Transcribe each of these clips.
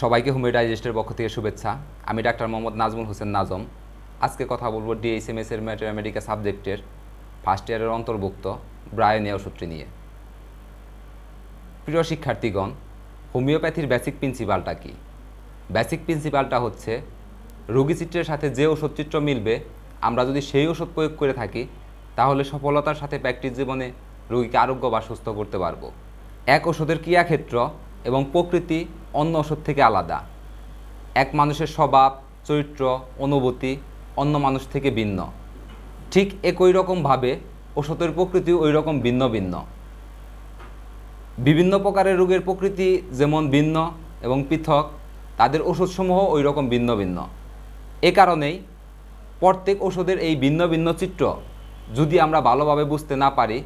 সবাইকে হোমিও ডাইজেস্টের পক্ষ থেকে শুভেচ্ছা। আমি ডাক্তার মোহাম্মদ নাজমুল হোসেন নাজম। আজকে কথা বলব ডিএইচএমএস এর ম্যাথমেটিকা সাবজেক্টের ফার্স্ট ইয়ারের অন্তর্ভুক্ত ব্রায়নীয় ওষুধটি নিয়ে। প্রিয় শিক্ষার্থীগণ, হোমিওপ্যাথির বেসিক প্রিন্সিপালটা কি? বেসিক প্রিন্সিপালটা হচ্ছে, রোগী চিত্রের সাথে যে ওষুধ চিত্র মিলবে, আমরা যদি সেই ওষুধ প্রয়োগ করে থাকি, তাহলে সফলতার সাথে প্র্যাকটিস জীবনে রোগীকে আরোগ্য বা সুস্থ করতে পারব। এক ওষুধের ক্রিয়াক্ষেত্র এবং প্রকৃতি অন্য ওষুধ থেকে আলাদা। এক মানুষের স্বভাব, চরিত্র, অনুভূতি অন্য মানুষ থেকে ভিন্ন। ঠিক একই রকমভাবে ওষুধের প্রকৃতি ওই রকম ভিন্ন ভিন্ন। বিভিন্ন প্রকারের রোগের প্রকৃতি যেমন ভিন্ন এবং পৃথক, তাদের ওষুধসমূহ ওই রকম ভিন্ন ভিন্ন। এ কারণেই প্রত্যেক ওষুধের এই ভিন্ন ভিন্ন চিত্র যদি আমরা ভালোভাবে বুঝতে না পারি,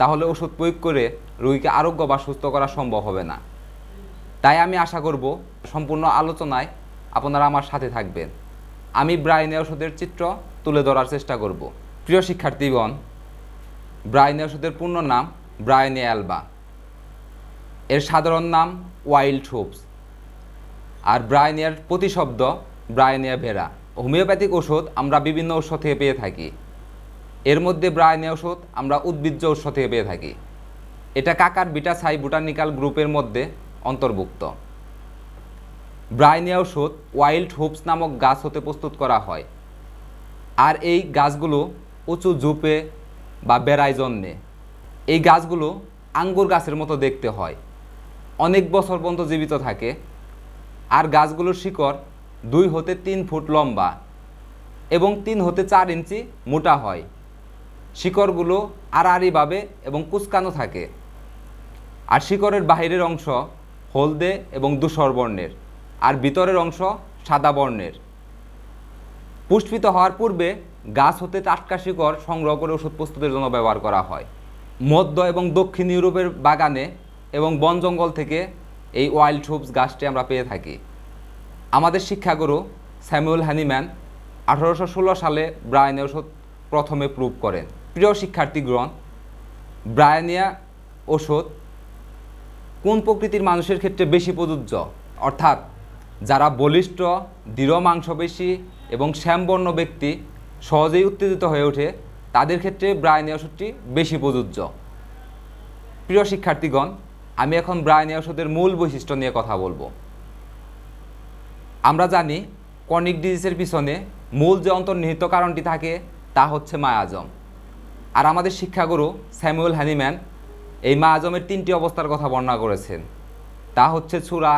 তাহলে ওষুধ প্রয়োগ করে রোগীকে আরোগ্য বা সুস্থ করা সম্ভব হবে না। তাই আমি আশা করব সম্পূর্ণ আলোচনায় আপনারা আমার সাথে থাকবেন। আমি ব্রাইনে ওষুধের চিত্র তুলে ধরার চেষ্টা করব। প্রিয় শিক্ষার্থীগণ, ব্রাইনে ওষুধের পূর্ণ নাম ব্রাইনে অ্যালবা। এর সাধারণ নাম ওয়াইল্ড হোপস। আর ব্রাইনিয়ার প্রতিশব্দ ব্রাইনিয়া ভেরা হোমিওপ্যাথিক ওষুধ আমরা বিভিন্ন উৎস থেকে পেয়ে থাকি। এর মধ্যে ব্রাইনিয়া ওষুধ আমরা উদ্ভিজ্জ উৎস থেকে পেয়ে থাকি। এটা কাকার বিটা সাই বুটানিক্যাল গ্রুপের মধ্যে অন্তর্ভুক্ত। ব্রাইনিয়া ওষুধ ওয়াইল্ড হোপস নামক গাছ হতে প্রস্তুত করা হয়। আর এই গাছগুলো উঁচু ঝুপে বা বেড়ায় জন্মে এই গাছগুলো আঙ্গুর গাছের মতো দেখতে হয়। অনেক বছর পর্যন্ত জীবিত থাকে। আর গাছগুলোর শিকড় দুই হতে তিন ফুট লম্বা এবং তিন হতে চার ইঞ্চি মোটা হয়। শিকড়গুলো আড়াআড়িভাবে এবং কুচকানো থাকে। আর শিকড়ের বাহিরের অংশ হলদে এবং ধূসর বর্ণের, আর ভিতরের অংশ সাদা বর্ণের। পুষ্পিত হওয়ার পূর্বে গাছ হতে টাটকা শিকড় সংগ্রহ করে ওষুধ প্রস্তুতের জন্য ব্যবহার করা হয়। মধ্য এবং দক্ষিণ ইউরোপের বাগানে এবং বন জঙ্গল থেকে এই ওয়াইল্ড টুবস গাছটি আমরা পেয়ে থাকি। আমাদের শিক্ষাগুরু স্যামুয়েল হ্যানিম্যান আঠারোশো ষোলো সালে ব্রায়ানিয়া ওষুধ প্রথমে প্রুভ করেন। প্রিয় শিক্ষার্থীগণ, ব্রায়ানিয়া ওষুধ কোন প্রকৃতির মানুষের ক্ষেত্রে বেশি প্রযোজ্য? অর্থাৎ যারা বলিষ্ঠ, দৃঢ় মাংসপেশী এবং শ্যামবর্ণ ব্যক্তি সহজেই উত্তেজিত হয়ে ওঠে, তাদের ক্ষেত্রে ব্রায়ানিয়া ওষুধটি বেশি প্রযোজ্য। প্রিয় শিক্ষার্থীগণ, আমি এখন ব্রায়ানিয়া ওষুধের মূল বৈশিষ্ট্য নিয়ে কথা বলব। আমরা জানি কর্নিক ডিজিজের পিছনে মূল যে অন্তর্নিহিত কারণটি থাকে, তা হচ্ছে মায়াজম। আর আমাদের শিক্ষাগুরু স্যামুয়েল হ্যানিম্যান এই মা আজমের তিনটি অবস্থার কথা বর্ণনা করেছেন। তা হচ্ছে ছুরা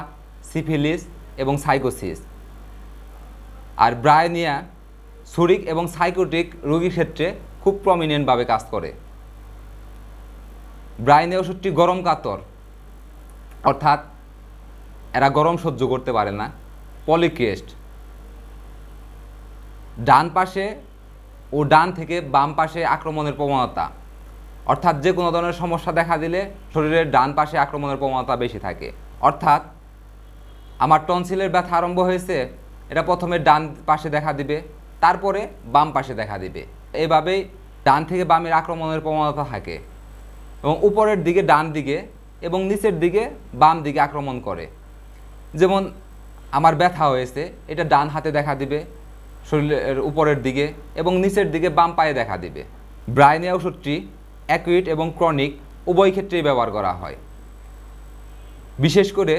সিফিলিস এবং সাইকোসিস। আর ব্রায়নিয়া সুরিক এবং সাইকোটিক রোগীর ক্ষেত্রে খুব প্রমিনেন্টভাবে কাজ করে। ব্রাইনে ওষুধটি গরম কাতর। অর্থাৎ এরা গরম সহ্য করতে পারে না। পলিক্রেস্ট। ডান পাশে ও ডান থেকে বাম পাশে আক্রমণের প্রবণতা। অর্থাৎ যে কোনো ধরনের সমস্যা দেখা দিলে শরীরের ডান পাশে আক্রমণের প্রবণতা বেশি থাকে। অর্থাৎ আমার টনসিলের ব্যথা আরম্ভ হয়েছে, এটা প্রথমে ডান পাশে দেখা দিবে, তারপরে বাম পাশে দেখা দিবে। এভাবেই ডান থেকে বামের আক্রমণের প্রবণতা থাকে এবং উপরের দিকে ডান দিকে এবং নিচের দিকে বাম দিকে আক্রমণ করে। যেমন আমার ব্যথা হয়েছে, এটা ডান হাতে দেখা দিবে, শরীরের উপরের দিকে এবং নিচের দিকে বাম পায়ে দেখা দিবে। ব্রাইনিয়া ওষুধটি অ্যাকুইট এবং ক্রনিক উভয় ক্ষেত্রেই ব্যবহার করা হয়। বিশেষ করে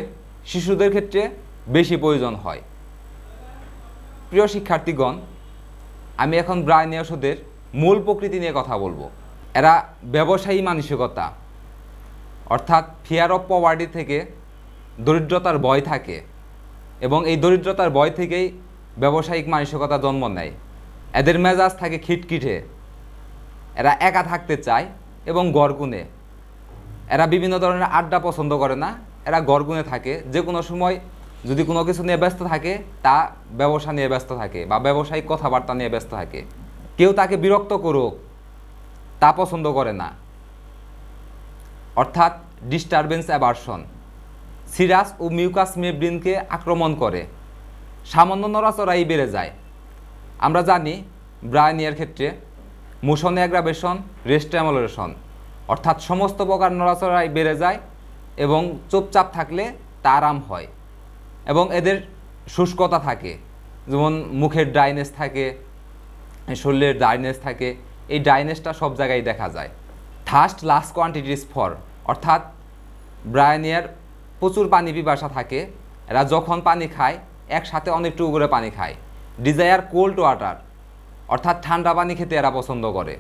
শিশুদের ক্ষেত্রে বেশি প্রয়োজন হয়। প্রিয় শিক্ষার্থীগণ, আমি এখন ব্রাইনিয়া ওষুধের মূল প্রকৃতি নিয়ে কথা বলব। এরা ব্যবসায়ী মানসিকতা, অর্থাৎ ফিয়ার অফ পভার্টি থেকে দরিদ্রতার ভয় থাকে এবং এই দরিদ্রতার ভয় থেকেই ব্যবসায়িক মানসিকতা জন্ম নেয়। এদের মেজাজ থাকে খিটখিটে এরা একা থাকতে চায় এবং গড়গুনে এরা বিভিন্ন ধরনের আড্ডা পছন্দ করে না, এরা গড়গুনে থাকে। যে কোনো সময় যদি কোনো কিছু নিয়ে ব্যস্ত থাকে, তা ব্যবসা নিয়ে ব্যস্ত থাকে বা ব্যবসায়িক কথাবার্তা নিয়ে ব্যস্ত থাকে। কেউ তাকে বিরক্ত করুক, তা পছন্দ করে না। অর্থাৎ ডিস্টারবেন্স অ্যাভার্সন সিরাস ও মিউকাস মেব্রিনকে আক্রমণ করে। সামান্য নড়াচড়াই বেড়ে যায়। আমরা জানি ব্রায়নিয়ার ক্ষেত্রে মোশন অ্যাগ্রাভেশন রেস্ট্যামোলেশন অর্থাৎ সমস্ত প্রকার নড়াচড়াই বেড়ে যায় এবং চুপচাপ থাকলে তা আরাম হয় এবং এদের শুষ্কতা থাকে। যেমন মুখের ড্রাইনেস থাকে, শরীরের ড্রাইনেস থাকে, এই ড্রাইনেসটা সব জায়গায় দেখা যায়। থার্স্ট লাস্ট কোয়ান্টিটিস ফর অর্থাৎ ব্রায়নিয়ার প্রচুর পানি পিপাসা থাকে। এরা যখন পানি খায়, একসাথে অনেকটুকু করে পানি খায়। ডিজায়ার কোল্ড ওয়াটার অর্থাৎ ঠান্ডা পানি খেতে এরা পছন্দ করে।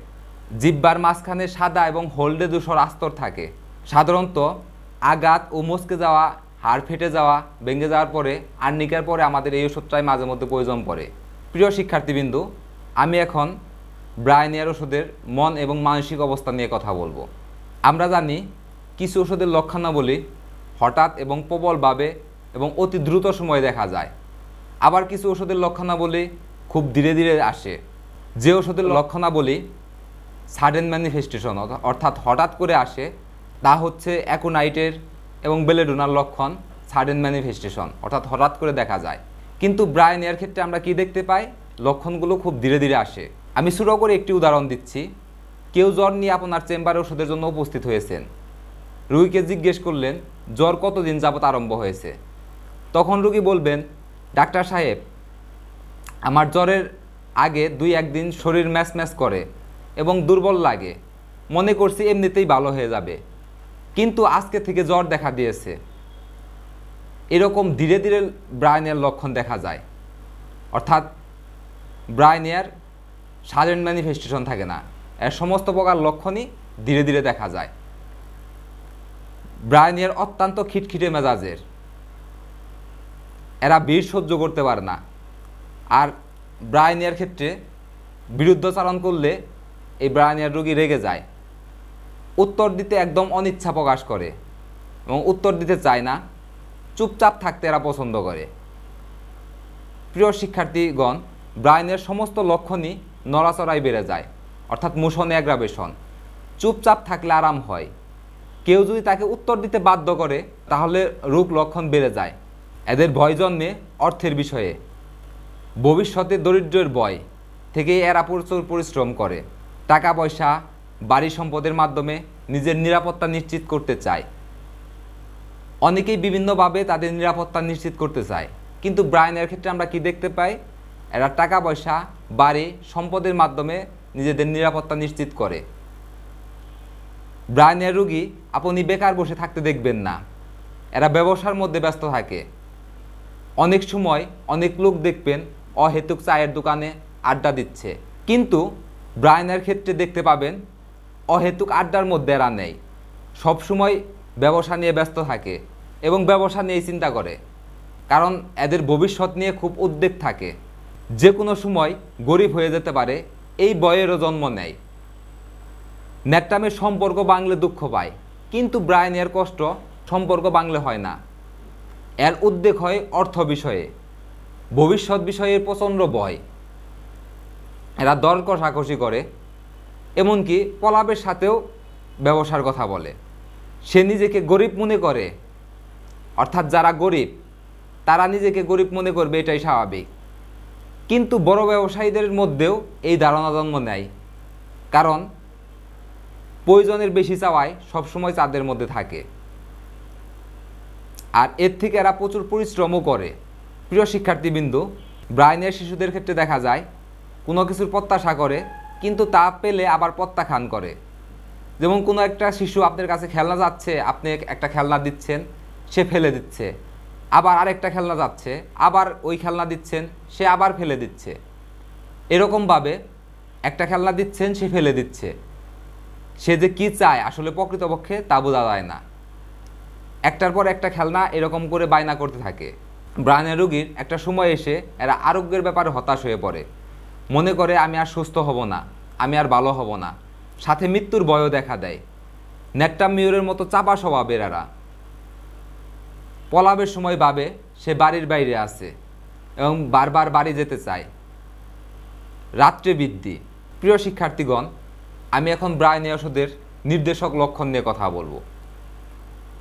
জিব্বার মাঝখানে সাদা এবং হলদে ধূসর আস্তর থাকে। সাধারণত আঘাত ও মস্কে যাওয়া, হাড় ফেটে যাওয়া, ভেঙে যাওয়ার পরে আর্নিকার পরে আমাদের এই ওষুধটাই মাঝে মধ্যে প্রয়োজন পড়ে। প্রিয় শিক্ষার্থীবৃন্দু, আমি এখন ব্রায়নিয়ার ওষুধের মন এবং মানসিক অবস্থা নিয়ে কথা বলব। আমরা জানি কিছু ওষুধের লক্ষণাবলী হঠাৎ এবং প্রবলভাবে এবং অতি দ্রুত সময়ে দেখা যায়। আবার কিছু ওষুধের লক্ষণাবলী খুব ধীরে ধীরে আসে। যে ওষুধের লক্ষণাবলী সাডেন ম্যানিফেস্টেশন অর্থাৎ হঠাৎ করে আসে, তা হচ্ছে অ্যাকোনাইটের এবং বেলেডোনার লক্ষণ সাডেন ম্যানিফেস্টেশন অর্থাৎ হঠাৎ করে দেখা যায়। কিন্তু ব্রায়নিয়ার ক্ষেত্রে আমরা কি দেখতে পাই? লক্ষণগুলো খুব ধীরে ধীরে আসে। আমি শুরু করে একটি উদাহরণ দিচ্ছি। কেউ জ্বর নিয়ে আপনার চেম্বারে ওষুধের জন্য উপস্থিত হয়েছেন। রুগীকে জিজ্ঞেস করলেন, জ্বর কতদিন যাবত আরম্ভ হয়েছে? তখন রুগী বলবেন, ডাক্তার সাহেব, আমার জ্বরের আগে দুই একদিন শরীর ম্যাচ ম্যাচ করে এবং দুর্বল লাগে। মনে করছি এমনিতেই ভালো হয়ে যাবে। কিন্তু আজকে থেকে জ্বর দেখা দিয়েছে। এরকম ধীরে ধীরে ব্রায়নের লক্ষণ দেখা যায়। অর্থাৎ ব্রায়নিয়ার সাজেন্ট ম্যানিফেস্টেশন থাকে না। এর সমস্ত প্রকার লক্ষণই ধীরে ধীরে দেখা যায়। ব্রায়নিয়ার অত্যন্ত খিটখিটে মেজাজের। এরা বীর সহ্য করতে পারে না। আর ব্রায়নিয়ার ক্ষেত্রে বিরুদ্ধচারণ করলে এই ব্রায়নিয়ার রোগী রেগে যায়। উত্তর দিতে একদম অনিচ্ছা প্রকাশ করে এবং উত্তর দিতে চায় না, চুপচাপ থাকতে এরা পছন্দ করে। প্রিয় শিক্ষার্থীগণ ব্রায়নের সমস্ত লক্ষণই নড়াচড়াই বেড়ে যায়, অর্থাৎ মোশন অ্যাগ্রাভেশন চুপচাপ থাকলে আরাম হয়। কেউ যদি তাকে উত্তর দিতে বাধ্য করে, তাহলে রূপ লক্ষণ বেড়ে যায়। এদের ভয় জন্মে অর্থের বিষয়ে। ভবিষ্যতে দরিদ্রের বয় থেকেই এরা প্রচুর পরিশ্রম করে। টাকা পয়সা, বাড়ি সম্পদের মাধ্যমে নিজের নিরাপত্তা নিশ্চিত করতে চায়। অনেকেই বিভিন্নভাবে তাদের নিরাপত্তা নিশ্চিত করতে চায়। কিন্তু ব্রায়নের ক্ষেত্রে আমরা কি দেখতে পাই? এরা টাকা পয়সা, বাড়ি, সম্পদের মাধ্যমে নিজেদের নিরাপত্তা নিশ্চিত করে। ব্রায়নের রুগী আপনি বেকার বসে থাকতে দেখবেন না। এরা ব্যবসার মধ্যে ব্যস্ত থাকে। অনেক সময় অনেক লোক দেখবেন অহেতুক চায়ের দোকানে আড্ডা দিচ্ছে। কিন্তু ব্রায়নের ক্ষেত্রে দেখতে পাবেন, অহেতুক আড্ডার মধ্যে এরা নেই। সবসময় ব্যবসা নিয়ে ব্যস্ত থাকে এবং ব্যবসা নিয়েই চিন্তা করে। কারণ এদের ভবিষ্যৎ নিয়ে খুব উদ্বেগ থাকে। যে কোনো সময় গরিব হয়ে যেতে পারে, এই বয়েরও জন্ম নেয় নেটটামের সম্পর্ক বাংলে দুঃখ পায়, কিন্তু ব্রায়নের কষ্ট সম্পর্ক বাংলে হয় না। এর উদ্বেগ হয় অর্থ বিষয়ে। ভবিষ্যৎ বিষয়ে প্রচণ্ড ভয়। এরা দর কষাকষি করে, এমনকি পলাপের সাথেও ব্যবসার কথা বলে। সে নিজেকে গরিব মনে করে, অর্থাৎ যারা গরিব, তারা নিজেকে গরিব মনে করবে, এটাই স্বাভাবিক। কিন্তু বড় ব্যবসায়ীদের মধ্যেও এই ধারণা জন্ম নেয়। কারণ প্রয়োজনের বেশি চাওয়ায় সবসময় চাঁদের মধ্যে থাকে। আর এর থেকে এরা প্রচুর পরিশ্রমও করে। প্রিয় শিক্ষার্থীবৃন্দু, ব্রাইনের শিশুদের ক্ষেত্রে দেখা যায়, কোনো কিছুর প্রত্যাশা করে, কিন্তু তা পেলে আবার প্রত্যাখ্যান করে। যেমন কোনো একটা শিশু আপনার কাছে খেলনা যাচ্ছে, আপনি একটা খেলনা দিচ্ছেন, সে ফেলে দিচ্ছে। আবার আরেকটা খেলনা যাচ্ছে, আবার ওই খেলনা দিচ্ছেন, সে আবার ফেলে দিচ্ছে। এরকমভাবে একটা খেলনা দিচ্ছেন, সে ফেলে দিচ্ছে। সে যে কি চায় আসলে প্রকৃতপক্ষে তা বোঝা যায় না। একটার পর একটা খেলনা এরকম করে বায়না করতে থাকে। ব্রানের রোগীর একটা সময় এসে এরা আরোগ্যের ব্যাপারে হতাশ হয়ে পড়ে। মনে করে, আমি আর সুস্থ হব না, আমি আর ভালো হব না। সাথে মৃত্যুর ভয়ও দেখা দেয়। মিউরের মতো চাপা স্বভাবের এরা। পলাবের সময় ভাবে, সে বাড়ির বাইরে আছে এবং বারবার বাড়ি যেতে চায়। রাত্রে বৃদ্ধি। প্রিয় শিক্ষার্থীগণ, আমি এখন ব্রায়নিয়া ওষুধের নির্দেশক লক্ষণ নিয়ে কথা বলব।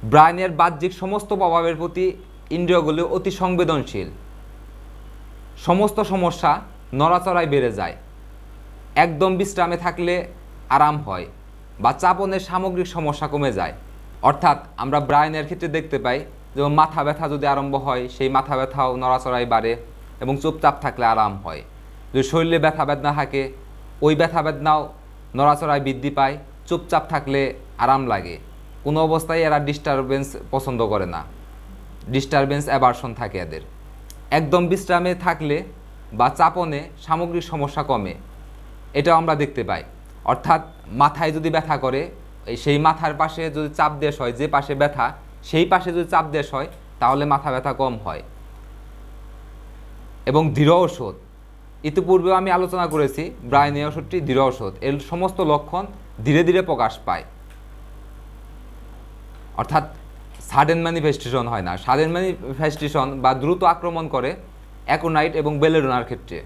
ব্রায়নের বাহ্যিক সমস্ত প্রভাবের প্রতি ইন্দ্রিয়গুলি অতি সংবেদনশীল। সমস্ত সমস্যা নড়াচড়ায় বেড়ে যায়। একদম বিশ্রামে থাকলে আরাম হয় বা চাপনের সামগ্রিক সমস্যা কমে যায়। অর্থাৎ আমরা ব্রায়নের ক্ষেত্রে দেখতে পাই যেমন মাথা ব্যথা যদি আরম্ভ হয়, সেই মাথা ব্যথাও নড়াচড়াই বাড়ে এবং চুপচাপ থাকলে আরাম হয়। যদি শরীরে ব্যথা বেদনা থাকে, ওই ব্যথা বেদনাও নড়াচড়ায় বৃদ্ধি পায়, চুপচাপ থাকলে আরাম লাগে। কোনো অবস্থায় এরা ডিস্টারবেন্স পছন্দ করে না। ডিস্টারবেন্স অ্যাভারশন থাকে এদের। একদম বিশ্রামে থাকলে বা চাপনে সামগ্রিক সমস্যা কমে, এটাও আমরা দেখতে পাই। অর্থাৎ মাথায় যদি ব্যথা করে সেই মাথার পাশে যদি চাপ দেশ হয়, যে পাশে ব্যথা, সেই পাশে যদি চাপ দেশ হয়, তাহলে মাথা ব্যথা কম হয়। এবং দৃঢ় ওষুধ ইতিপূর্বেও আমি আলোচনা করেছি ব্রায়নি ওষুধটি দৃঢ় ওষুধ এর সমস্ত লক্ষণ ধীরে ধীরে প্রকাশ পায়। অর্থাৎ সাডেন ম্যানিফেস্টেশন হয় না। সাডেন ম্যানিফেস্টেশন বা দ্রুত আক্রমণ করে অ্যাকোনাইট এবং বেলেডোনার ক্ষেত্রে।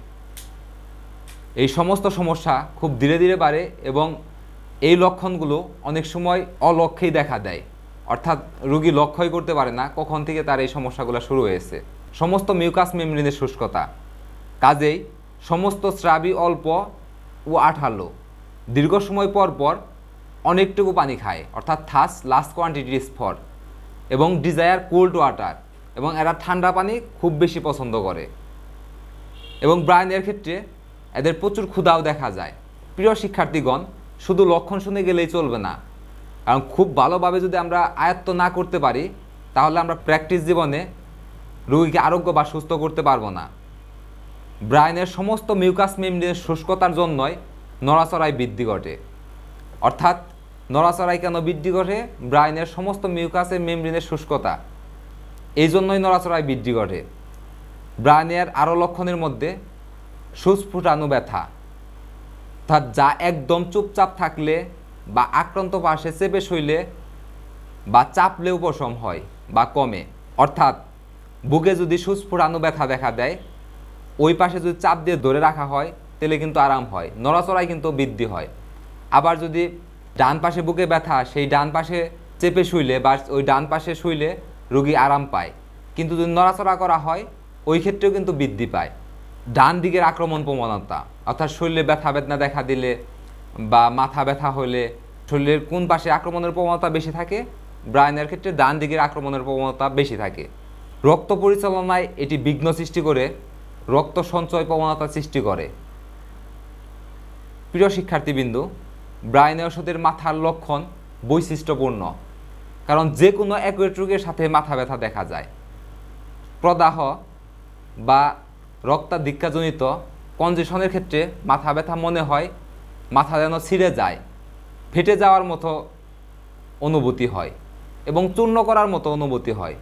এই সমস্ত সমস্যা খুব ধীরে ধীরে বাড়ে এবং এই লক্ষণগুলো অনেক সময় অলক্ষ্যেই দেখা দেয়। অর্থাৎ রুগী লক্ষ্যই করতে পারে না, কখন থেকে তার এই সমস্যাগুলো শুরু হয়েছে। সমস্ত মিউকাস মেমব্রেনের শুষ্কতা। কাজেই সমস্ত স্রাবই অল্প ও আঠালো। দীর্ঘ সময় পর পর অনেকটুকু পানি খায়। অর্থাৎ থাস লাস্ট কোয়ান্টিটি স্ফর এবং ডিজায়ার কোল্ড ওয়াটার এবং এরা ঠান্ডা পানি খুব বেশি পছন্দ করে। এবং ব্রায়নের ক্ষেত্রে এদের প্রচুর ক্ষুধাও দেখা যায়। প্রিয় শিক্ষার্থীগণ, শুধু লক্ষণ শুনে গেলেই চলবে না। কারণ খুব ভালোভাবে যদি আমরা আয়ত্ত না করতে পারি, তাহলে আমরা প্র্যাকটিস জীবনে রোগীকে আরোগ্য বা সুস্থ করতে পারব না। ব্রাইনের সমস্ত মিউকাস মেমব্রেনের শুষ্কতার জন্যই নড়াচড়ায় বৃদ্ধি ঘটে। অর্থাৎ নড়াচড়ায় কেন বৃদ্ধি ঘটে? ব্রাইনের সমস্ত মিউকাসের মেমব্রেনের শুষ্কতা। এই জন্যই নড়াচড়ায় বৃদ্ধি ঘটে। ব্রাইনের আরও লক্ষণের মধ্যে সুস্ফুটানু ব্যথা। অর্থাৎ যা একদম চুপচাপ থাকলে বা আক্রান্ত পাশে চেপে শুইলে বা চাপলে উপশম হয় বা কমে। অর্থাৎ বুকে যদি সুস্ফুটানু ব্যথা দেখা দেয়, ওই পাশে যদি চাপ দিয়ে ধরে রাখা হয়, তাহলে কিন্তু আরাম হয়। নড়াচড়ায় কিন্তু বৃদ্ধি হয়। আবার যদি ডান পাশে বুকে ব্যথা, সেই ডান পাশে চেপে শুইলে বা ওই ডান পাশে শুইলে রোগী আরাম পায়। কিন্তু যদি নড়াচড়া করা হয়, ওই ক্ষেত্রেও কিন্তু বৃদ্ধি পায়। ডান দিকের আক্রমণ প্রবণতা, অর্থাৎ শরীরে ব্যথা বেদনা দেখা দিলে বা মাথা ব্যথা হলে শরীরের কোন পাশে আক্রমণের প্রবণতা বেশি থাকে? ব্রায়নের ক্ষেত্রে ডান দিকের আক্রমণের প্রবণতা বেশি থাকে। রক্ত পরিচালনায় এটি বিঘ্ন সৃষ্টি করে, রক্ত সঞ্চয় প্রবণতা সৃষ্টি করে। প্রিয় শিক্ষার্থীবৃন্দু ব্রাইন ওষুধের মাথার লক্ষণ বৈশিষ্ট্যপূর্ণ, কারণ যে কোনো রোগের সাথে মাথা ব্যথা দেখা যায়। প্রদাহ বা রক্তাধিক্যাজনিত কনজেশনের ক্ষেত্রে মাথা ব্যথা মনে হয়, মাথা যেন ছিঁড়ে যায়, ফেটে যাওয়ার মতো অনুভূতি হয় এবং চূর্ণ করার মতো অনুভূতি হয়।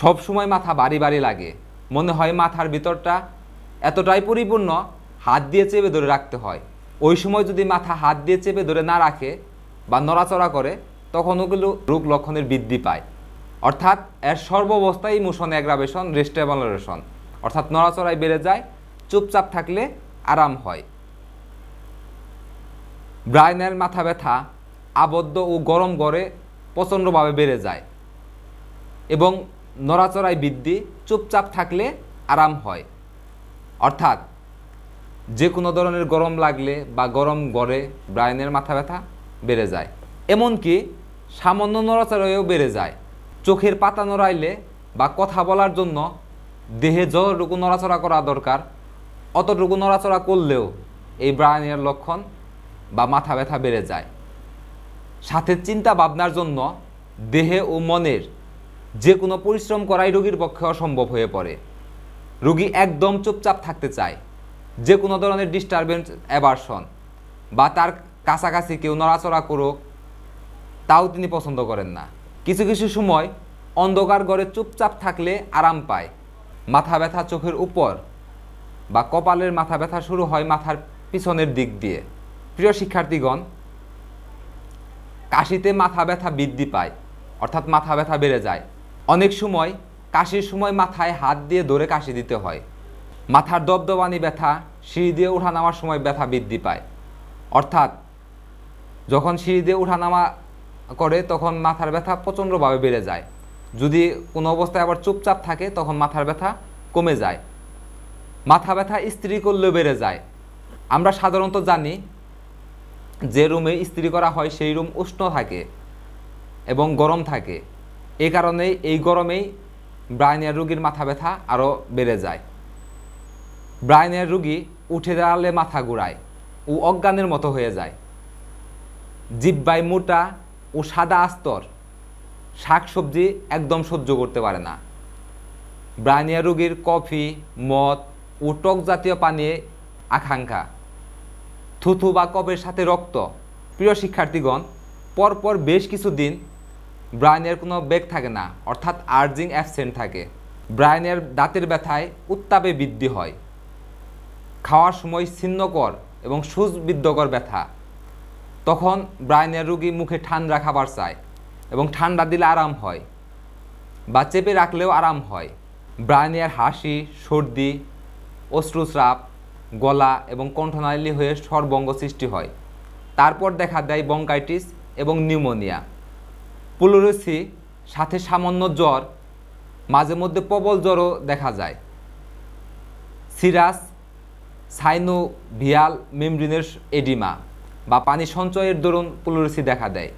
সব সময় মাথা বাড়ি বাড়ি লাগে, মনে হয় মাথার ভিতরটা এতটাই পরিপূর্ণ, হাত দিয়ে চেপে ধরে রাখতে হয়। ওই সময় যদি মাথা হাত দিয়ে চেপে ধরে না রাখে বা নড়াচড়া করে, তখন ওগুলো রোগ লক্ষণের বৃদ্ধি পায়। অর্থাৎ এর সর্বাবস্থায় ইমোশন অ্যাগ্রাভেশন রেস্টেবলারেশন অর্থাৎ নড়াচড়ায় বেড়ে যায়, চুপচাপ থাকলে আরাম হয়। ব্রাইনের মাথা ব্যথা আবদ্ধ ও গরম গড়ে প্রচণ্ডভাবে বেড়ে যায় এবং নড়াচড়ায় বৃদ্ধি, চুপচাপ থাকলে আরাম হয়। অর্থাৎ যে কোনো ধরনের গরম লাগলে বা গরম গড়ে ব্রাইনের মাথা ব্যথা বেড়ে যায়। এমনকি সামান্য নড়াচড়ায়ও বেড়ে যায়। চোখের পাতা নড়াইলে বা কথা বলার জন্য দেহে যতটুকু নড়াচড়া করা দরকার, অতটুকু নড়াচড়া করলেও এই ব্রায়নের লক্ষণ বা মাথা ব্যথা বেড়ে যায়। সাথে চিন্তা ভাবনার জন্য দেহে ও মনের যে কোনো পরিশ্রম করাই রোগীর পক্ষে অসম্ভব হয়ে পড়ে। রোগী একদম চুপচাপ থাকতে চায়। যে কোনো ধরনের ডিস্টারবেন্স অ্যাভারশন বা তার কাছাকাছি কেউ নড়াচড়া করুক, তাও তিনি পছন্দ করেন না। কিছু কিছু সময় অন্ধকার ঘরে চুপচাপ থাকলে আরাম পায়। মাথা ব্যথা চোখের উপর বা কপালের মাথা ব্যথা শুরু হয় মাথার পিছনের দিক দিয়ে। প্রিয় শিক্ষার্থীগণ, কাশিতে মাথা ব্যথা বৃদ্ধি পায়, অর্থাৎ মাথা ব্যথা বেড়ে যায়। অনেক সময় কাশির সময় মাথায় হাত দিয়ে ধরে কাশি দিতে হয়। মাথার দবদবানি ব্যথা, সিঁড়ি দিয়ে ওঠা নামার সময় ব্যথা বৃদ্ধি পায়। অর্থাৎ যখন সিঁড়ি দিয়ে ওঠা নামা করে, তখন মাথার ব্যথা প্রচণ্ডভাবে বেড়ে যায়। যদি কোনো অবস্থায় আবার চুপচাপ থাকে, তখন মাথার ব্যথা কমে যায়। মাথা ব্যথা ইস্ত্রি করলেও বেড়ে যায়। আমরা সাধারণত জানি যে রুমে ইস্ত্রি করা হয়, সেই রুম উষ্ণ থাকে এবং গরম থাকে। এই কারণেই এই গরমেই ব্রাইনিয়ার রুগীর মাথা ব্যথা আরও বেড়ে যায়। ব্রাইনিয়ার রুগী উঠে দাঁড়ালে মাথা ঘুরায়, ও অজ্ঞানের মতো হয়ে যায়। জিব্বাই মোটা ও সাদা আস্তর, শাকসবজি একদম সহ্য করতে পারে না। ব্রাইনিয়া রোগীর কফি, মদ ও টক জাতীয় পানীয় আকাঙ্ক্ষা। থুথু বা কফের সাথে রক্ত। প্রিয় শিক্ষার্থীগণ, পরপর বেশ কিছু দিন ব্রাইনের কোনো বেগ থাকে না, অর্থাৎ আর্জিং অ্যাবসেন্ট থাকে। ব্রাইনের দাঁতের ব্যথায় উত্তাপে বৃদ্ধি হয়। খাওয়ার সময় ছিন্নকর এবং সুজবিদ্ধকর ব্যথা। তখন ব্রাইনের রুগী মুখে ঠান্ডা খাবার চায় এবং ঠান্ডা দিলে আরাম হয় বা চেপে রাখলেও আরাম হয়। ব্রাইনিয়ার হাসি, সর্দি, অশ্রুস্রাব, গলা এবং কণ্ঠনালী হয়ে স্বরবঙ্গ সৃষ্টি হয়। তারপর দেখা দেয় বঙ্কাইটিস এবং নিউমোনিয়া। পুলুরসি সাথে সামান্য জ্বর, মাঝে মধ্যে প্রবল জ্বরও দেখা যায়। সিরাস সাইনোভিয়াল মেমব্রিনের এডিমা বা পানি সঞ্চয়ের দরুন পুলুরসি দেখা দেয়।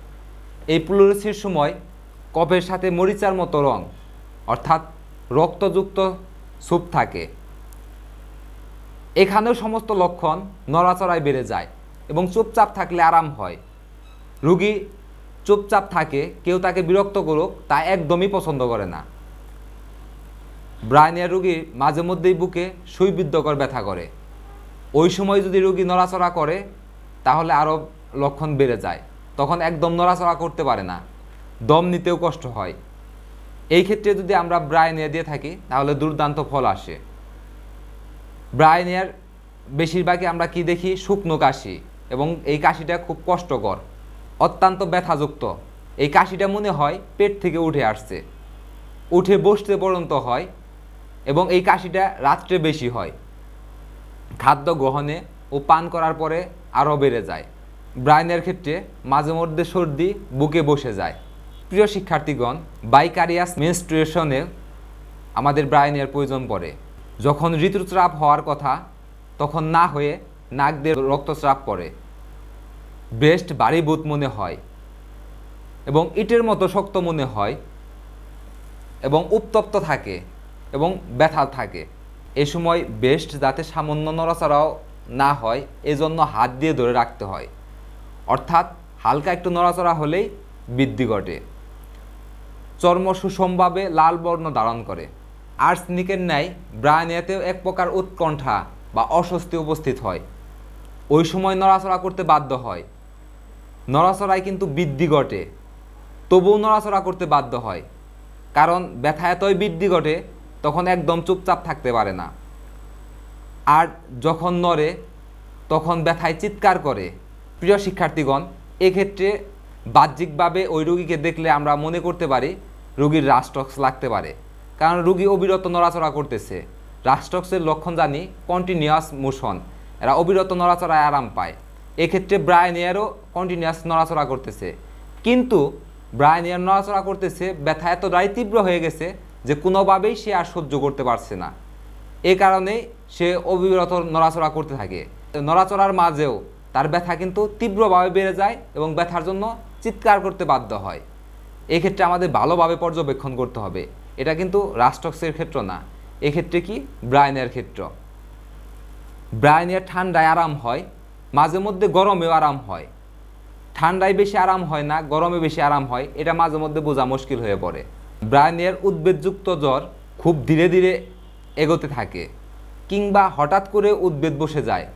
এই পুলুরসির সময় কফের সাথে মরিচার মতো রং, অর্থাৎ রক্তযুক্ত স্যুপ থাকে। এখানেও সমস্ত লক্ষণ নড়াচড়ায় বেড়ে যায় এবং চুপচাপ থাকলে আরাম হয়। রুগী চুপচাপ থাকে, কেউ তাকে বিরক্ত করুক, তা একদমই পছন্দ করে না। ব্রাইনিয়া রুগীর মাঝে মধ্যেই বুকে সুইবিদ্ধকর ব্যথা করে। ওই সময় যদি রুগী নড়াচড়া করে, তাহলে আরও লক্ষণ বেড়ে যায়। তখন একদম নড়াচড়া করতে পারে না। দম নিতেও কষ্ট হয়। এই ক্ষেত্রে যদি আমরা ব্রাইনিয়া দিয়ে থাকি, তাহলে দুর্দান্ত ফল আসে। ব্রাইনিয়ার বেশিরভাগই আমরা কি দেখি? শুকনো কাশি এবং এই কাশিটা খুব কষ্টকর, অত্যন্ত ব্যথাযুক্ত। এই কাশিটা মনে হয় পেট থেকে উঠে আসছে। উঠে বসতে পর্যন্ত হয় এবং এই কাশিটা রাত্রে বেশি হয়। খাদ্য গ্রহণে ও পান করার পরে আরও বেড়ে যায়। ব্রাইনের ক্ষেত্রে মাঝে মধ্যে সর্দি বুকে বসে যায়। প্রিয় শিক্ষার্থীগণ, বাইকারিয়াস মেনস্ট্রুয়েশনে আমাদের ব্রাইনের প্রয়োজন পড়ে। যখন ঋতুস্রাব হওয়ার কথা, তখন না হয়ে নাক দিয়ে রক্তস্রাব পড়ে। ব্রেস্ট ভারীভূত মনে হয় এবং ইটের মতো শক্ত মনে হয় এবং উত্তপ্ত থাকে এবং ব্যথা থাকে। এ সময় বেস্ট যাতে সামান্য নড়াচড়াও না হয়, এজন্য হাত দিয়ে ধরে রাখতে হয়। অর্থাৎ হালকা একটু নড়াচড়া হলেই বৃদ্ধি ঘটে। চর্ম সুষমভাবে লাল বর্ণ ধারণ করে। আর্সনিকের ন্যায় ব্রায়ানিয়াতেও এক প্রকার উৎকণ্ঠা বা অস্বস্তি উপস্থিত হয়। ওই সময় নড়াচড়া করতে বাধ্য হয়। নড়াচড়ায় কিন্তু বৃদ্ধি ঘটে। তবুও নড়াচড়া করতে বাধ্য হয়। কারণ ব্যথা এতই বৃদ্ধি ঘটে তখন একদম চুপচাপ থাকতে পারে না। আর যখন নড়ে, তখন ব্যথায় চিৎকার করে। প্রিয় শিক্ষার্থীগণ, এক্ষেত্রে বাহ্যিকভাবে ওই রুগীকে দেখলে আমরা মনে করতে পারি রুগীর রাস্টক্স লাগতে পারে। কারণ রুগী অবিরত নড়াচড়া করতেছে। রাস্টক্সের লক্ষণ জানি কন্টিনিউয়াস মোশন এরা অবিরত নড়াচড়ায় আরাম পায়। এক্ষেত্রে ব্রায়নিয়ারও কন্টিনিউয়াস নড়াচড়া করতেছে। কিন্তু ব্রায়নিয়ার নড়াচড়া করতেছে, ব্যথা এতটাই তীব্র হয়ে গেছে যে কোনোভাবেই সে আর সহ্য করতে পারছে না। এ কারণে সে অবিরত নড়াচড়া করতে থাকে। নড়াচড়ার মাঝেও তার ব্যথা কিন্তু তীব্রভাবে বেড়ে যায় এবং ব্যথার জন্য চিৎকার করতে বাধ্য হয়। এক্ষেত্রে আমাদের ভালোভাবে পর্যবেক্ষণ করতে হবে। এটা কিন্তু রাস্টক্সের ক্ষেত্র না, এক্ষেত্রে কি ব্রায়নের ক্ষেত্র। ব্রায়নের ঠান্ডায় আরাম হয়, মাঝে মধ্যে গরমেও আরাম হয়। ঠান্ডায় বেশি আরাম হয় না, গরমে বেশি আরাম হয়, এটা মাঝে মধ্যে বোঝা মুশকিল হয়ে পড়ে। ব্রায়নের উদ্বেদযুক্ত জ্বর খুব ধীরে ধীরে এগোতে থাকে, কিংবা হঠাৎ করে উদ্বেদ বসে যায়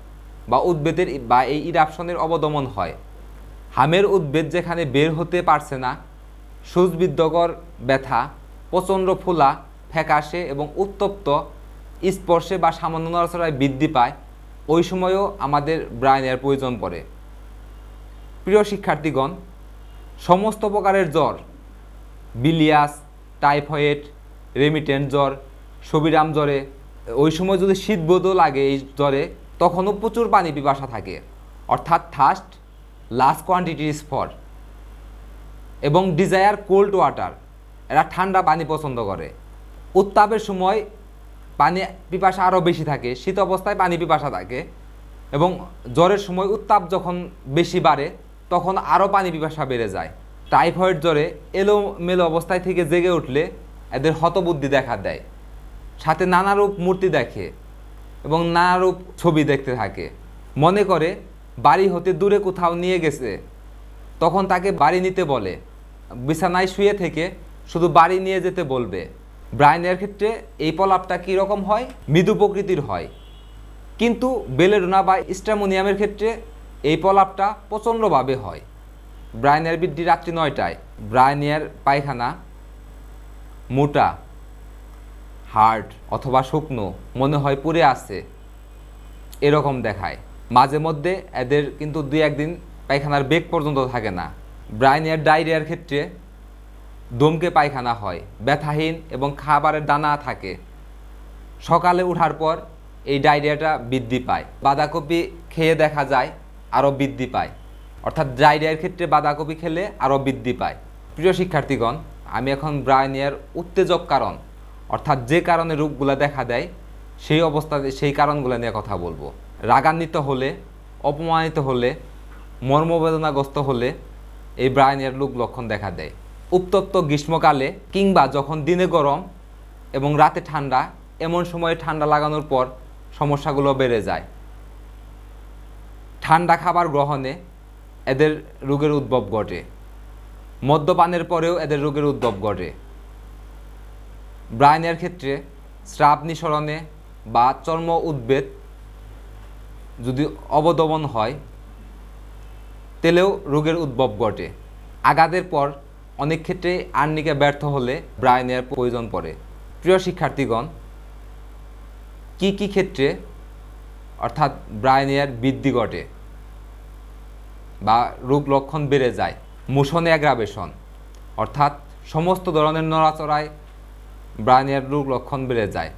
বা উদ্বেদের বা এই ইরাপশনের অবদমন হয়। হামের উদ্বেদ যেখানে বের হতে পারছে না সুজবিদ্ধকর ব্যথা, প্রচণ্ড ফোলা, ফ্যাকাশে এবং উত্তপ্ত স্পর্শে বা সামান্য নড়াচড়ায় বৃদ্ধি পায়, ওই সময়ও আমাদের ব্রাইনের প্রয়োজন পড়ে। প্রিয় শিক্ষার্থীগণ, সমস্ত প্রকারের জ্বর, বিলিয়াস টাইফয়েড, রেমিটেন্ট জ্বর সবিরাম জ্বরে, ওই সময় যদি শীতবোধও লাগে এই জ্বরে, তখনও প্রচুর পানি পিপাসা থাকে। অর্থাৎ থার্স্ট লার্জ কোয়ান্টিটিস ফর এবং ডিজায়ার কোল্ড ওয়াটার এরা ঠান্ডা পানি পছন্দ করে। উত্তাপের সময় পানি পিপাসা আরও বেশি থাকে, শীত অবস্থায় পানি পিপাসা থাকে। এবং জ্বরের সময় উত্তাপ যখন বেশি বাড়ে, তখন আরও পানি পিপাসা বেড়ে যায়। টাইফয়েড জ্বরে এলোমেলো অবস্থায় থেকে জেগে উঠলে এদের হতবুদ্ধি দেখা দেয়। সাথে নানারূপ মূর্তি দেখে এবং নানারূপ ছবি দেখতে থাকে। মনে করে, বাড়ি হতে দূরে কোথাও নিয়ে গেছে। তখন তাকে বাড়ি নিতে বলে। বিছানায় শুয়ে থেকে শুধু বাড়ি নিয়ে যেতে বলবে। ব্রাইনের ক্ষেত্রে এই পলাপটা কীরকম হয়? মৃদু প্রকৃতির হয়। কিন্তু বেলেডোনা বা স্ট্রামোনিয়ামের ক্ষেত্রে এই প্রলাপটা প্রচণ্ডভাবে হয়। ব্রাইনের বৃদ্ধি রাত্রি নয়টায়। ব্রাইনিয়ার পায়খানা মোটা, হার্ড অথবা শুকনো, মনে হয় পুড়ে আছে, এরকম দেখায়। মাঝে মধ্যে এদের কিন্তু দুই একদিন পায়খানার বেগ পর্যন্ত থাকে না। ব্রাইনের ডায়রিয়ার ক্ষেত্রে দমকে পায়খানা হয়, ব্যথাহীন এবং খাবারের দানা থাকে। সকালে ওঠার পর এই ডায়রিয়াটা বৃদ্ধি পায়। বাঁধাকপি খেয়ে দেখা যায়, আরও বৃদ্ধি পায়। অর্থাৎ ডায়রিয়ার ক্ষেত্রে বাঁধাকপি খেলে আরও বৃদ্ধি পায়। প্রিয় শিক্ষার্থীগণ, আমি এখন ব্রায়নিয়ার উত্তেজক কারণ, অর্থাৎ যে কারণে রোগগুলো দেখা দেয়, সেই অবস্থাতে সেই কারণগুলো নিয়ে কথা বলব। রাগান্বিত হলে, অপমানিত হলে, মর্মবেদনাগ্রস্ত হলে এই ব্রায়নিয়ার রোগ লক্ষণ দেখা দেয়। উত্তপ্ত গ্রীষ্মকালে কিংবা যখন দিনে গরম এবং রাতে ঠান্ডা, এমন সময়ে ঠান্ডা লাগানোর পর সমস্যাগুলো বেড়ে যায়। ঠান্ডা খাবার গ্রহণে এদের রোগের উদ্ভব ঘটে। মদ্যপানের পরেও এদের রোগের উদ্ভব ঘটে। ব্রায়নের ক্ষেত্রে স্রাব নিঃসরণে বা চর্ম উদ্বেদ যদি অবদমন হয়, তেলেও রোগের উদ্ভব ঘটে। আঘাতের পর অনেক ক্ষেত্রে আর্নিকে ব্যর্থ হলে ব্রায়নের প্রয়োজন পড়ে। প্রিয় শিক্ষার্থীগণ, কি কি ক্ষেত্রে অর্থাৎ ব্রায়নিয়ার বৃদ্ধি ঘটে? বা রোগ লক্ষণ বেড়ে যায়। মোশন অ্যাগ্রাভেশন, অর্থাৎ সমস্ত ধরনের নড়াচড়ায় ব্রায়নিয়ার রোগ লক্ষণ বেড়ে যায়।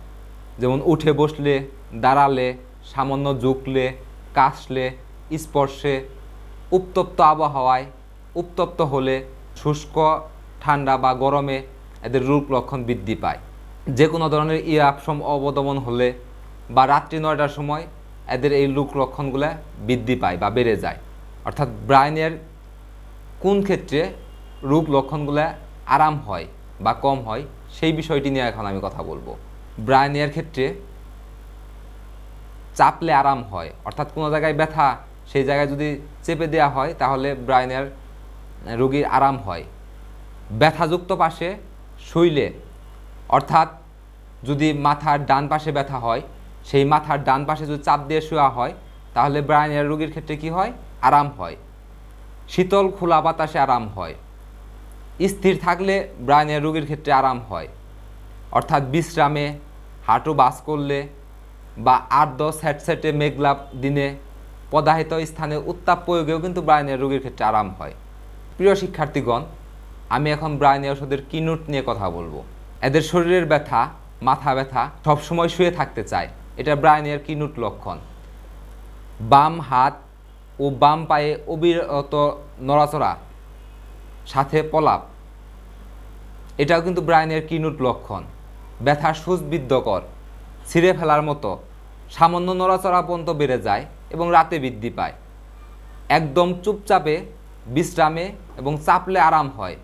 যেমন উঠে বসলে, দাঁড়ালে, সামান্য ঝুঁকলে, কাশলে, স্পর্শে, উত্তপ্ত আবহাওয়ায়, উত্তপ্ত হলে, শুষ্ক, ঠান্ডা বা গরমে এদের রোগ লক্ষণ বৃদ্ধি পায়। যে কোনো ধরনের ইয়াপসম অবদমন হলে বা রাত্রি নয়টার সময় এদের এই রোগ লক্ষণগুলো বৃদ্ধি পায় বা বেড়ে যায়। অর্থাৎ ব্রাইনের কোন ক্ষেত্রে রোগ লক্ষণগুলো আরাম হয় বা কম হয়, সেই বিষয়টি নিয়ে এখন আমি কথা বলব। ব্রাইনিয়ার ক্ষেত্রে চাপলে আরাম হয়, অর্থাৎ কোনো জায়গায় ব্যথা, সেই জায়গায় যদি চেপে দেওয়া হয়, তাহলে ব্রাইনের রোগীর আরাম হয়। ব্যথাযুক্ত পাশে শুইলে অর্থাৎ যদি মাথার ডান পাশে ব্যথা হয়, সেই মাথার ডান পাশে যদি চাপ দিয়ে শোয়া হয়, তাহলে ব্রাইনের রোগীর ক্ষেত্রে কি হয়? আরাম হয়। শীতল খোলা বাতাসে আরাম হয়। স্থির থাকলে ব্রাইনের রোগীর ক্ষেত্রে আরাম হয়। অর্থাৎ বিশ্রামে, হাঁটু বাস করলে বা আর্দ্র স্যাটসেটে মেঘলা দিনে পদাহিত স্থানে উত্তাপ প্রয়োগেও কিন্তু ব্রাইনের রোগীর ক্ষেত্রে আরাম হয়। প্রিয় শিক্ষার্থীগণ, আমি এখন ব্রাইনের ওষুধের কিনুট নিয়ে কথা বলব। এদের শরীরের ব্যথা, মাথা ব্যথা সবসময় শুয়ে থাকতে চায়। এটা ব্রাইনের কিনুট লক্ষণ। বাম হাত ও বাম পায়ে অবিরত নড়াচড়া, সাথে পলাপ। এটাও কিন্তু ব্রাইনের কিনুট লক্ষণ। ব্যথা সুচবিদ্ধকর ছিঁড়ে ফেলার মতো। সামান্য নড়াচড়া পর্যন্ত বেড়ে যায় এবং রাতে বৃদ্ধি পায়। একদম চুপচাপে, বিশ্রামে এবং চাপলে আরাম হয়।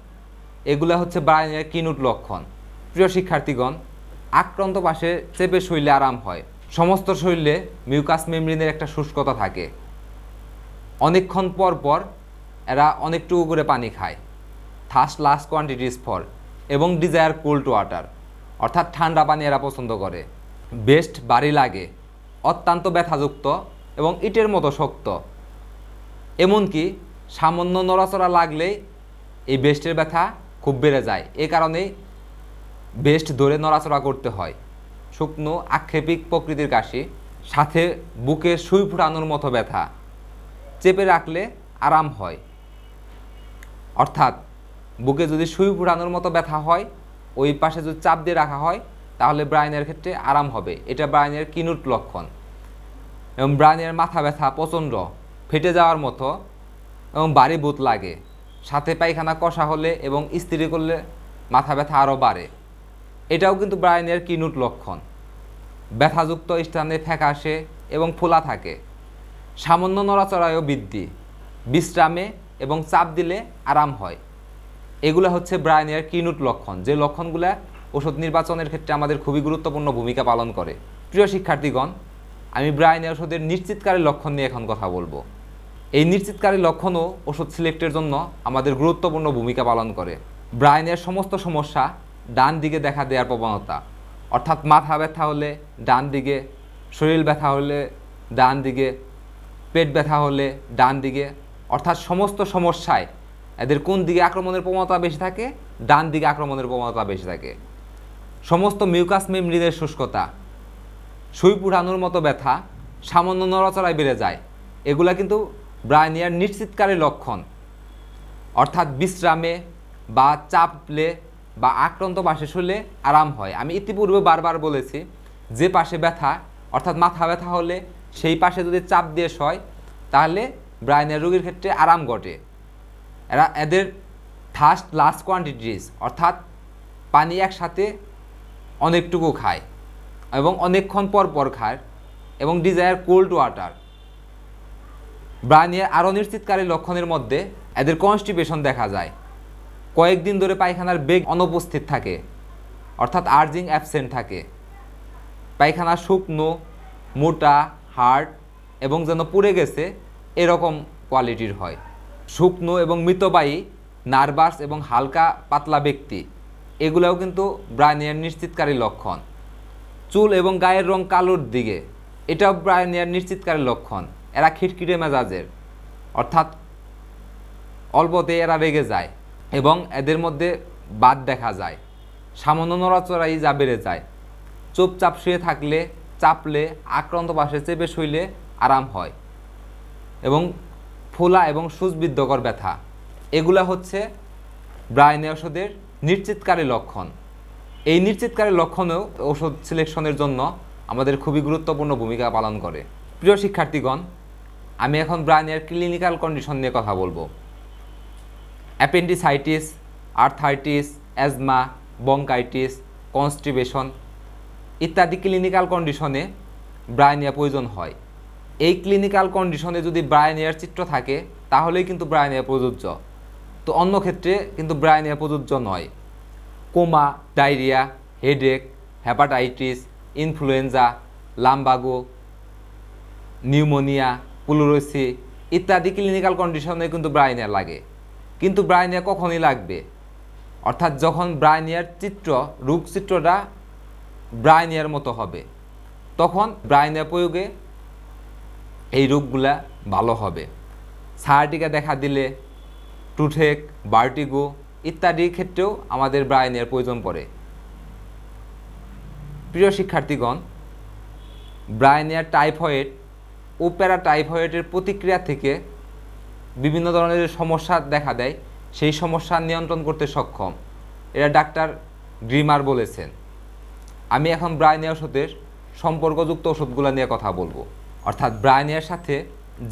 এগুলো হচ্ছে ব্রাইনের কিনুট লক্ষণ। প্রিয় শিক্ষার্থীগণ, আক্রান্ত পাশে চেপে শুইলে আরাম হয়। সমস্ত শরীরে মিউকাস মেমরিনের একটা শুষ্কতা থাকে। অনেকক্ষণ পর পর এরা অনেকটুকু করে পানি খায়। থার্স্ট লাস্ট কোয়ান্টিটিস ফর এবং ডিজায়ার কোল্ড ওয়াটার অর্থাৎ ঠান্ডা পানি এরা পছন্দ করে। বেস্ট বাড়ি লাগে, অত্যন্ত ব্যথাযুক্ত এবং ইটের মতো শক্ত। এমনকি সামান্য নড়াচড়া লাগলেই এই বেস্টের ব্যথা খুব বেড়ে যায়। এ কারণেই বেস্ট ধরে নড়াচড়া করতে হয়। শুকনো, আক্ষেপিক প্রকৃতির কাশি, সাথে বুকে সুই ফুটানোর মতো ব্যথা। চেপে রাখলে আরাম হয়। অর্থাৎ বুকে যদি সুই ফুটানোর মতো ব্যথা হয়, ওই পাশে যদি চাপ দিয়ে রাখা হয়, তাহলে ব্রাইনের ক্ষেত্রে আরাম হবে। এটা ব্রাইনের কিনুট লক্ষণ। এবং ব্রাইনের মাথা ব্যথা প্রচণ্ড, ফেটে যাওয়ার মতো এবং বাড়ি বুত লাগে। সাথে পায়খানা কষা হলে এবং স্ত্রী করলে মাথা ব্যথা আরও বাড়ে। এটাও কিন্তু ব্রাইনের কিনুট লক্ষণ। ব্যথাযুক্ত স্থানে ফ্যাকাশে এবং ফোলা থাকে। সামান্য নড়াচড়ায়ও বৃদ্ধি, বিশ্রামে এবং চাপ দিলে আরাম হয়। এগুলো হচ্ছে ব্রায়নিয়ার কিনুট লক্ষণ, যে লক্ষণগুলো ওষুধ নির্বাচনের ক্ষেত্রে আমাদের খুবই গুরুত্বপূর্ণ ভূমিকা পালন করে। প্রিয় শিক্ষার্থীগণ, আমি ব্রায়নিয়া ওষুধের নিশ্চিতকারী লক্ষণ নিয়ে এখন কথা বলব। এই নিশ্চিতকারী লক্ষণও ওষুধ সিলেক্টের জন্য আমাদের গুরুত্বপূর্ণ ভূমিকা পালন করে। ব্রাইনের সমস্ত সমস্যা ডান দিকে দেখা দেওয়ার প্রবণতা, অর্থাৎ মাথা ব্যথা হলে ডান দিকে, শরীর ব্যথা হলে ডান দিকে পেট ব্যথা হলে ডান দিকে, অর্থাৎ সমস্ত সমস্যায় এদের কোন দিকে আক্রমণের প্রবণতা বেশি থাকে? ডান দিকে আক্রমণের প্রবণতা বেশি থাকে। সমস্ত মিউকাস মেমরিদের শুষ্কতা সুই পুড়ানোর মতো ব্যথা, সামান্য নড়াচড়ায় বেড়ে যায়। এগুলা কিন্তু ব্রায়নিয়ার নিশ্চিতকারী লক্ষণ। অর্থাৎ বিশ্রামে বা চাপলে বা আক্রান্ত পাশে শুলে আরাম হয়। আমি ইতিপূর্বে বারবার বলেছি, যে পাশে ব্যথা, অর্থাৎ মাথা ব্যথা হলে সেই পাশে যদি চাপ দিয়ে শয়, তাহলে ব্রায়নিয়ার রোগীর ক্ষেত্রে আরাম ঘটে। এরা এদের ফার্স্ট লাস্ট কোয়ান্টিটিস অর্থাৎ পানি একসাথে অনেকটুকু খায় এবং অনেকক্ষণ পর পর খায় এবং ডিজায়ার কোল্ড ওয়াটার ব্রানিয়ার আরও নিশ্চিতকারী লক্ষণের মধ্যে এদের কনস্টিপেশন দেখা যায়। কয়েকদিন ধরে পায়খানার বেগ অনুপস্থিত থাকে, অর্থাৎ আর্জিং অ্যাবসেন্ট থাকে। পায়খানা শুকনো, মোটা হার্ড এবং যেন পুড়ে গেছে, এরকম কোয়ালিটির হয়। শুকনো এবং মৃতবায়ী নার্ভাস এবং হালকা পাতলা ব্যক্তি, এগুলোও কিন্তু ব্রানিয়ার নিশ্চিতকারী লক্ষণ। চুল এবং গায়ের রং কালোর দিকে, এটাও ব্রায়নিয়ার নিশ্চিতকারী লক্ষণ। এরা খিটখিটে মেজাজের, অর্থাৎ অল্পতে এরা রেগে যায় এবং এদের মধ্যে বাদ দেখা যায়। সামান্য নড়াচড়াই যা বেড়ে যায়। চুপচাপ শুয়ে থাকলে চাপলে, আক্রান্ত পাশে চেপে শুইলে আরাম হয় এবং ফোলা এবং সুচবিদ্ধকর ব্যথা। এগুলা হচ্ছে ব্রায়নি ওষুধের নিশ্চিতকারী লক্ষণ। এই নিশ্চিতকারী লক্ষণেও ওষুধ সিলেকশনের জন্য আমাদের খুবই গুরুত্বপূর্ণ ভূমিকা পালন করে। প্রিয় শিক্ষার্থীগণ, আমি এখন ব্রায়নের ক্লিনিক্যাল কন্ডিশন নিয়ে কথা বলব। Appendicitis, arthritis, asthma, bronchitis constipation ইত্যাদি ক্লিনিক্যাল কন্ডিশনে ব্রায়নিয়া প্রয়োজন হয়। এই ক্লিনিক্যাল কন্ডিশনে যদি ব্রায়নিয়ার চিত্র থাকে, তাহলেই কিন্তু ব্রায়নিয়া প্রযোজ্য। তো অন্য ক্ষেত্রে কিন্তু ব্রায়নিয়া প্রযোজ্য নয়। Coma diarrhoea headache hepatitis influenza lumbago pneumonia pleurisy ইত্যাদি ক্লিনিক্যাল কন্ডিশনে কিন্তু ব্রাইনিয়া লাগে। কিন্তু ব্রাইনিয়া কখনই লাগবে। অর্থাৎ যখন ব্রাইনিয়ার চিত্র রোগ চিত্রটা ব্রাইনিয়ার মতো হবে। তখন ব্রাইনিয়া প্রয়োগে এই রোগগুলা ভালো হবে। সায়াটিকা দেখা দিলে, টুথেক, বার্টিগো ইত্যাদি ক্ষেত্রেও আমাদের ব্রাইনিয়ার প্রয়োজন পড়ে। প্রিয় শিক্ষার্থীগণ ব্রাইনিয়ার টাইফয়েড ও প্যারা টাইফয়েডের প্রতিক্রিয়া থেকে বিভিন্ন ধরনের সমস্যা দেখা দেয়। সেই সমস্যা নিয়ন্ত্রণ করতে সক্ষম। এটা ডাক্তার গ্রিমার বলেছেন। আমি এখন ব্রাইনিয়া ওষুধের সম্পর্কযুক্ত ওষুধগুলো নিয়ে কথা বলব। অর্থাৎ ব্রাইনিয়ার সাথে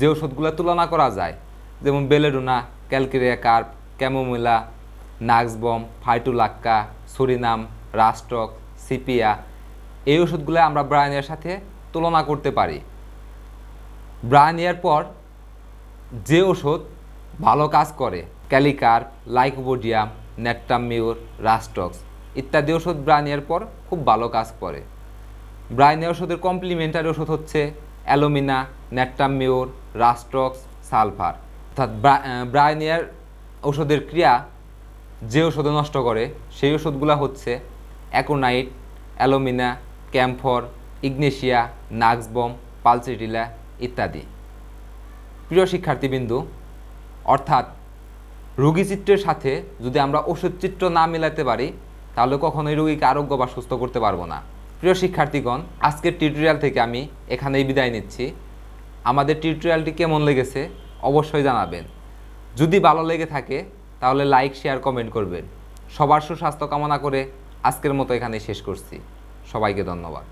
যে ওষুধগুলো তুলনা করা যায়, যেমন belladonna, calcarea carb, chamomilla nux vomica phytolacca, psorinum, rhus tox, sepia, এই ওষুধগুলো আমরা ব্রাইনিয়ার সাথে তুলনা করতে পারি। ব্রায়ানিয়ার পর যে ওষুধ ভালো কাজ করে ক্যালিকার লাইকোবোডিয়াম নেট্টামিউর রাস্টক্স ইত্যাদি ওষুধ ব্রায়ানিয়ার পর খুব ভালো কাজ করে। ব্রায়ানিয়া ওষুধের কমপ্লিমেন্টারি ওষুধ হচ্ছে অ্যালুমিনা নেট্টামিউর রাস্টক্স সালফার। অর্থাৎ ব্রায়ানিয়ার ওষুধের ক্রিয়া যে ওষুধে নষ্ট করে, সেই ওষুধগুলো হচ্ছে aconite, alumina, camphor, ignatia nux vom pulsatilla ইত্যাদি। প্রিয় শিক্ষার্থীবিন্দু, অর্থাৎ রোগী চিত্রের সাথে যদি আমরা ওষুধ চিত্র না মেলাতে পারি তাহলে কখনোই রোগীকে আরোগ্য বা সুস্থ করতে পারব না। প্রিয় শিক্ষার্থীগণ, আজকের টিউটোরিয়াল থেকে আমি এখানেই বিদায় নিচ্ছি। আমাদের টিউটোরিয়ালটি কেমন লেগেছে অবশ্যই জানাবেন। যদি ভালো লেগে থাকে, তাহলে লাইক শেয়ার কমেন্ট করবেন। সবার সুস্বাস্থ্য কামনা করে আজকের মতো এখানে শেষ করছি। সবাইকে ধন্যবাদ।